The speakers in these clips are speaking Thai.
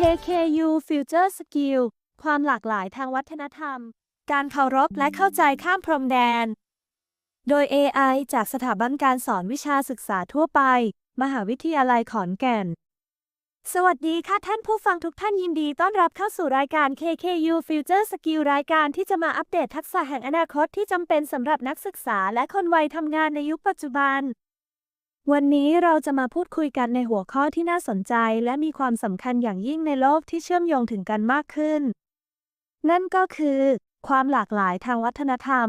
KKU Future Skill ความหลากหลายทางวัฒนธรรม การเคารพและเข้าใจข้ามพรมแดน โดย AI จากสถาบันการสอนวิชาศึกษาทั่วไป มหาวิทยาลัยขอนแก่น สวัสดีค่ะท่านผู้ฟังทุกท่านยินดีต้อนรับเข้าสู่รายการ KKU Future Skill รายการที่จะมาอัปเดตทักษะแห่งอนาคตที่จำเป็นสำหรับนักศึกษาและคนวัยทำงานในยุคปัจจุบัน วันนี้เราจะมาพูดคุยกันในหัวข้อที่น่าสนใจ และมีความสำคัญอย่างยิ่งในโลกที่เชื่อมโยงถึงกันมากขึ้น นั่นก็คือ ความหลากหลายทางวัฒนธรรม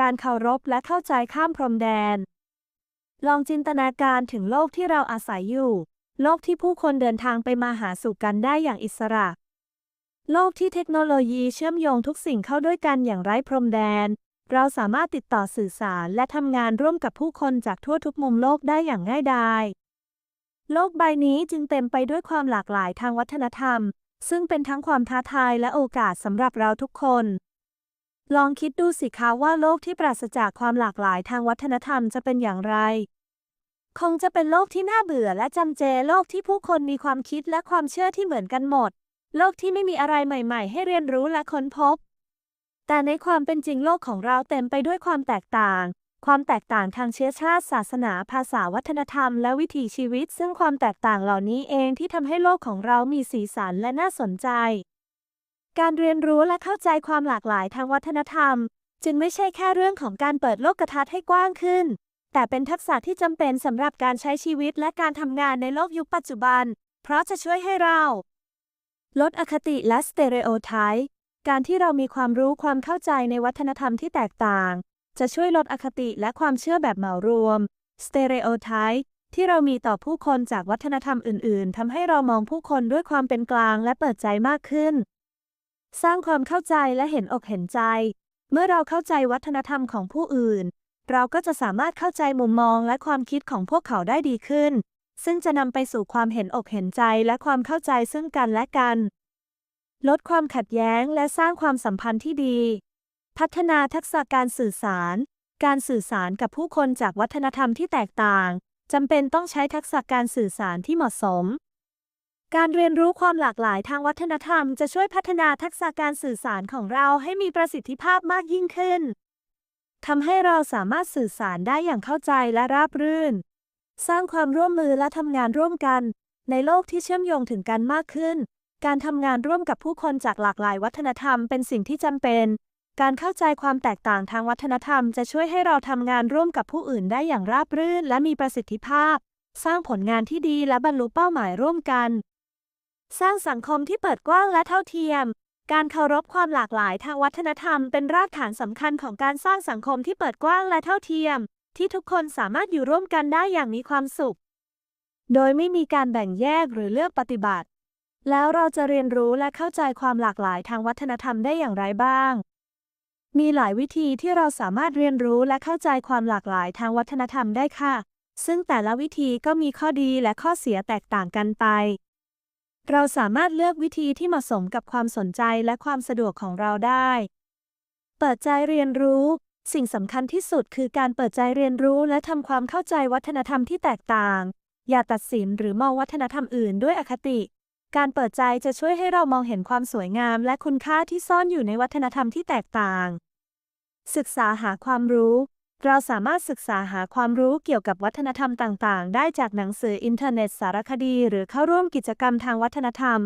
การเคารพและเข้าใจข้ามพรมแดน ลองจินตนาการถึงโลกที่เราอาศัยอยู่ โลกที่ผู้คนเดินทางไปมาหาสู่กันได้อย่างอิสระ โลกที่เทคโนโลยีเชื่อมโยงทุกสิ่งเข้าด้วยกันอย่างไร้พรมแดน เราสามารถติดต่อสื่อสารและทำงานร่วมกับผู้คนจากทั่วทุกมุมโลกได้อย่างง่ายดาย โลกใบนี้จึงเต็มไปด้วยความหลากหลายทางวัฒนธรรม ซึ่งเป็นทั้งความท้าทายและโอกาสสำหรับเราทุกคน ลองคิดดูสิคะว่าโลกที่ปราศจากความหลากหลายทางวัฒนธรรมจะเป็นอย่างไร คงจะเป็นโลกที่น่าเบื่อและจำเจ โลกที่ผู้คนมีความคิดและความเชื่อที่เหมือนกันหมด โลกที่ไม่มีอะไรใหม่ ๆ ให้เรียนรู้และค้นพบ แต่ในความเป็นจริงโลกของเราเต็มไปด้วยความแตกต่าง ความแตกต่างทางเชื้อชาติ ศาสนา ภาษาวัฒนธรรม และวิถีชีวิต ซึ่งความแตกต่างเหล่านี้เองที่ทำให้โลกของเรามีสีสันและน่าสนใจ การเรียนรู้และเข้าใจความหลากหลายทางวัฒนธรรม จึงไม่ใช่แค่เรื่องของการเปิดโลกทัศน์ให้กว้างขึ้น แต่เป็นทักษะที่จำเป็นสำหรับการใช้ชีวิตและการทำงานในโลกยุคปัจจุบัน เพราะจะช่วยให้เรา ลดอคติและสเตเรโอไทป์ การที่เรามีความรู้ความเข้าใจในวัฒนธรรมที่แตกต่าง จะช่วยลดอคติและความเชื่อแบบเหมารวม stereotype ที่เรามีต่อผู้คนจากวัฒนธรรมอื่น ๆทำให้เรามองผู้คนด้วยความเป็นกลางและเปิดใจมากขึ้น สร้างความเข้าใจและเห็นอกเห็นใจ เมื่อเราเข้าใจวัฒนธรรมของผู้อื่น เราก็จะสามารถเข้าใจมุมมองและความคิดของพวกเขาได้ดีขึ้น ซึ่งจะนำไปสู่ความเห็นอกเห็นใจและความเข้าใจซึ่งกันและกัน ลดความขัดแย้งและสร้างความสัมพันธ์ที่ดี พัฒนาทักษะการสื่อสาร การสื่อสารกับผู้คนจากวัฒนธรรมที่แตกต่างจำเป็นต้องใช้ทักษะการสื่อสารที่เหมาะสม การเรียนรู้ความหลากหลายทางวัฒนธรรมจะช่วยพัฒนาทักษะการสื่อสารของเราให้มีประสิทธิภาพมากยิ่งขึ้นทำให้เราสามารถสื่อสารได้อย่างเข้าใจและราบรื่น สร้างความร่วมมือและทำงานร่วมกัน ในโลกที่เชื่อมโยงถึงกันมากขึ้น การทำงานร่วมกับผู้คนจากหลากหลายวัฒนธรรมเป็นสิ่งที่จำเป็น การเข้าใจความแตกต่างทางวัฒนธรรมจะช่วยให้เราทำงานร่วมกับผู้อื่นได้อย่างราบรื่นและมีประสิทธิภาพ สร้างผลงานที่ดีและบรรลุเป้าหมายร่วมกัน สร้างสังคมที่เปิดกว้างและเท่าเทียม การเคารพความหลากหลายทางวัฒนธรรมเป็นรากฐานสำคัญของการสร้างสังคมที่เปิดกว้างและเท่าเทียม ที่ทุกคนสามารถอยู่ร่วมกันได้อย่างมีความสุข โดยไม่มีการแบ่งแยกหรือเลือกปฏิบัติ แล้วเราจะเรียนรู้และเข้าใจความหลากหลายทางวัฒนธรรมได้อย่างไรบ้าง มีหลายวิธีที่เราสามารถเรียนรู้และเข้าใจความหลากหลายทางวัฒนธรรมได้ค่ะ ซึ่งแต่ละวิธีก็มีข้อดีและข้อเสียแตกต่างกันไป เราสามารถเลือกวิธีที่เหมาะสมกับความสนใจและความสะดวกของเราได้ เปิดใจเรียนรู้ สิ่งสำคัญที่สุดคือการเปิดใจเรียนรู้และทำความเข้าใจวัฒนธรรมที่แตกต่าง อย่าตัดสินหรือมองวัฒนธรรมอื่นด้วยอคติ การเปิดใจจะช่วยให้เรามองเห็นความสวยงามและคุณค่าที่ซ่อนอยู่ในวัฒนธรรมที่แตกต่าง ศึกษาหาความรู้ เราสามารถศึกษาหาความรู้เกี่ยวกับวัฒนธรรมต่าง ๆ ได้จากหนังสืออินเทอร์เน็ตสารคดี หรือเข้าร่วมกิจกรรมทางวัฒนธรรม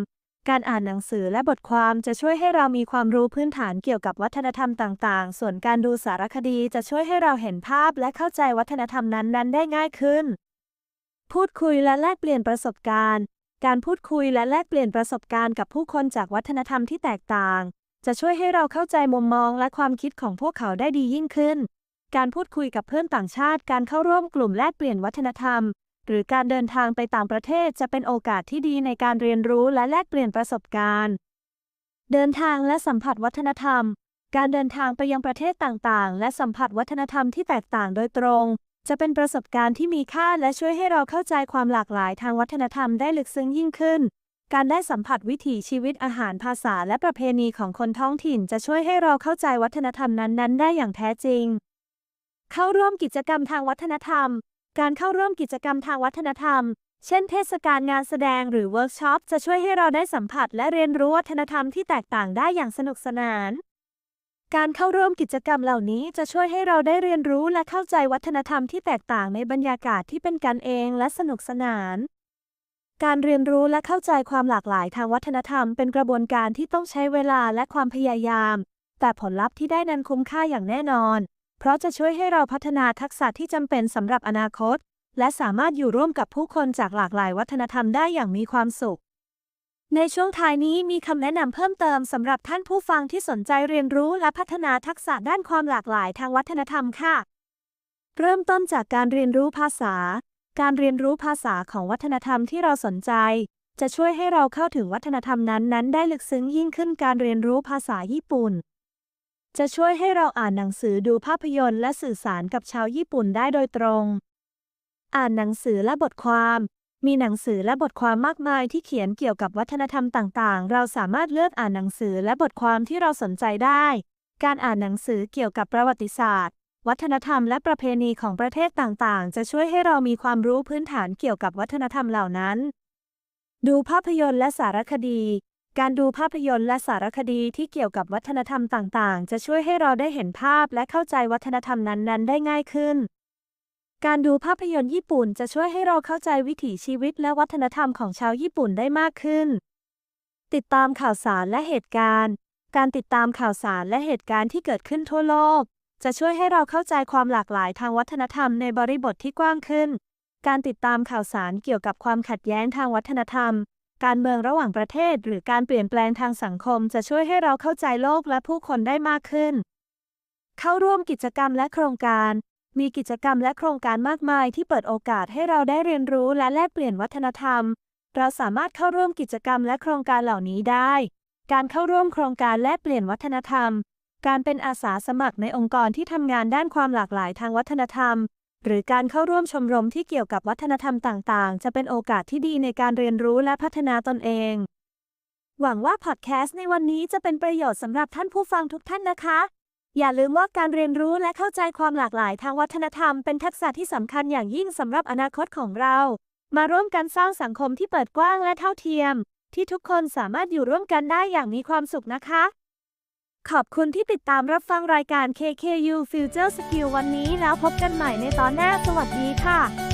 การอ่านหนังสือและบทความจะช่วยให้เรามีความรู้พื้นฐานเกี่ยวกับวัฒนธรรมต่าง ๆ ส่วนการดูสารคดีจะช่วยให้เราเห็นภาพและเข้าใจวัฒนธรรมนั้น ๆ ได้ง่ายขึ้น พูดคุยและแลกเปลี่ยนประสบการณ์ การพูดคุยและแลกเปลี่ยนประสบการณ์กับผู้คนจากวัฒนธรรมที่แตกต่าง จะช่วยให้เราเข้าใจมุมมองและความคิดของพวกเขาได้ดียิ่งขึ้น การพูดคุยกับเพื่อนต่างชาติ การเข้าร่วมกลุ่มแลกเปลี่ยนวัฒนธรรม หรือการเดินทางไปต่างประเทศจะเป็นโอกาสที่ดีในการเรียนรู้และแลกเปลี่ยนประสบการณ์ เดินทางและสัมผัสวัฒนธรรม การเดินทางไปยังประเทศต่างๆ และสัมผัสวัฒนธรรมที่แตกต่างโดยตรง จะเป็นประสบการณ์ที่มีค่าและช่วยให้เราเข้าใจความหลากหลายทางวัฒนธรรมได้ลึกซึ้งยิ่งขึ้น การได้สัมผัสวิถีชีวิตอาหารภาษาและประเพณีของคนท้องถิ่น จะช่วยให้เราเข้าใจวัฒนธรรมนั้นๆ ได้อย่างแท้จริง เข้าร่วมกิจกรรมทางวัฒนธรรม การเข้าร่วมกิจกรรมทางวัฒนธรรม เช่น เทศกาลงานแสดงหรือเวิร์กช็อปจะช่วยให้เราได้สัมผัสและเรียนรู้วัฒนธรรมที่แตกต่างได้อย่างสนุกสนาน การเข้าร่วมกิจกรรมเหล่านี้จะช่วยให้เราได้เรียนรู้และเข้าใจวัฒนธรรมที่แตกต่างในบรรยากาศที่เป็นกันเองและสนุกสนาน การเรียนรู้และเข้าใจความหลากหลายทางวัฒนธรรมเป็นกระบวนการที่ต้องใช้เวลาและความพยายาม แต่ผลลัพธ์ที่ได้นั้นคุ้มค่าอย่างแน่นอน เพราะจะช่วยให้เราพัฒนาทักษะที่จำเป็นสำหรับอนาคต และสามารถอยู่ร่วมกับผู้คนจากหลากหลายวัฒนธรรมได้อย่างมีความสุข ในช่วงท้ายนี้มีคำแนะนำเพิ่มเติมสำหรับท่านผู้ฟังที่สนใจเรียนรู้และพัฒนาทักษะด้านความหลากหลายทางวัฒนธรรมค่ะ เริ่มต้นจากการเรียนรู้ภาษา การเรียนรู้ภาษาของวัฒนธรรมที่เราสนใจ จะช่วยให้เราเข้าถึงวัฒนธรรมนั้นๆ ได้ลึกซึ้งยิ่งขึ้นการเรียนรู้ภาษาญี่ปุ่น จะช่วยให้เราอ่านหนังสือดูภาพยนตร์และสื่อสารกับชาวญี่ปุ่นได้โดยตรง อ่านหนังสือและบทความ มีหนังสือและบทความมากมายที่เขียนเกี่ยวกับวัฒนธรรมต่าง ๆ เราสามารถเลือกอ่านหนังสือและบทความที่เราสนใจได้ การอ่านหนังสือเกี่ยวกับประวัติศาสตร์ วัฒนธรรมและประเพณีของประเทศต่าง ๆ จะช่วยให้เรามีความรู้พื้นฐานเกี่ยวกับวัฒนธรรมเหล่านั้น ดูภาพยนตร์และสารคดี การดูภาพยนตร์และสารคดีที่เกี่ยวกับวัฒนธรรมต่าง ๆ จะช่วยให้เราได้เห็นภาพและเข้าใจวัฒนธรรมนั้น ๆ ได้ง่ายขึ้น การดูภาพยนตร์ญี่ปุ่นจะช่วยให้เราเข้าใจวิถีชีวิตและวัฒนธรรมของชาวญี่ปุ่นได้มากขึ้น ติดตามข่าวสารและเหตุการณ์ การติดตามข่าวสารและเหตุการณ์ที่เกิดขึ้นทั่วโลก จะช่วยให้เราเข้าใจความหลากหลายทางวัฒนธรรมในบริบทที่กว้างขึ้น การติดตามข่าวสารเกี่ยวกับความขัดแย้งทางวัฒนธรรม การเมืองระหว่างประเทศ หรือการเปลี่ยนแปลงทางสังคม จะช่วยให้เราเข้าใจโลกและผู้คนได้มากขึ้น เข้าร่วมกิจกรรมและโครงการ มีกิจกรรมและโครงการมากมายที่เปิดโอกาสให้เราได้เรียนรู้และแลกเปลี่ยนวัฒนธรรม เราสามารถเข้าร่วมกิจกรรมและโครงการเหล่านี้ได้ การเข้าร่วมโครงการแลกเปลี่ยนวัฒนธรรม การเป็นอาสาสมัครในองค์กรที่ทำงานด้านความหลากหลายทางวัฒนธรรม หรือการเข้าร่วมชมรมที่เกี่ยวกับวัฒนธรรมต่างๆ จะเป็นโอกาสที่ดีในการเรียนรู้และพัฒนาตนเอง หวังว่าพอดแคสต์ในวันนี้จะเป็นประโยชน์สำหรับท่านผู้ฟังทุกท่านนะคะ อย่าลืมว่าการเรียนรู้และเข้าใจความหลากหลายทางวัฒนธรรมเป็นทักษะที่สำคัญอย่างยิ่งสำหรับอนาคตของเรา มาร่วมกันสร้างสังคมที่เปิดกว้างและเท่าเทียม ที่ทุกคนสามารถอยู่ร่วมกันได้อย่างมีความสุขนะคะ ขอบคุณที่ติดตามรับฟังรายการ KKU Future Skill วันนี้แล้วพบกันใหม่ในตอนหน้า สวัสดีค่ะ